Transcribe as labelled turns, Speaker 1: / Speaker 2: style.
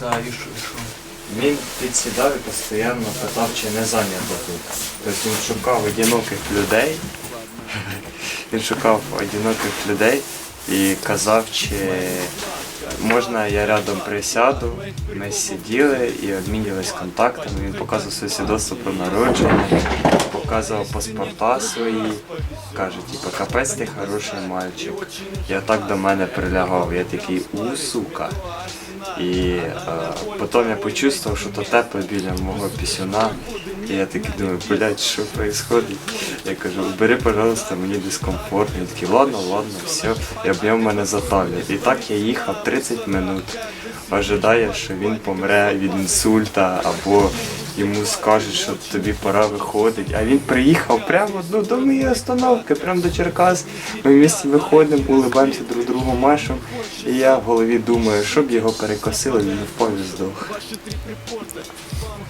Speaker 1: Так, і що, і що?
Speaker 2: Він підсідав і постійно питав, чи не зайнято тут. Тобто він шукав одиноких людей. Він шукав одиноких людей і казав, чи можна я рядом присяду. Ми сиділи і обмінювалися контактами. Він показував своє свідоцтво про народження, показував паспорта свої. Каже, типу, капець ти хороший мальчик. Я так до мене прилягав. Я такий у сука. І е, потім я почувствував, що то тепло біля мого пісюна. І я такий думаю, блядь, що відбувається? Я кажу, бери, пожалуйста, мені дискомфортно. Він такий, ладно, ладно, все. І обняв мене за талію. І так я їхав 30 минут, ожидає, що він помре від інсульта або йому скажуть, що тобі пора виходити. А він приїхав прямо ну, до моєї остановки, прямо до Черкас. Ми в місті виходимо, улибаємося друг другу машем. І я в голові думаю, щоб його перекосило, він впав і здох.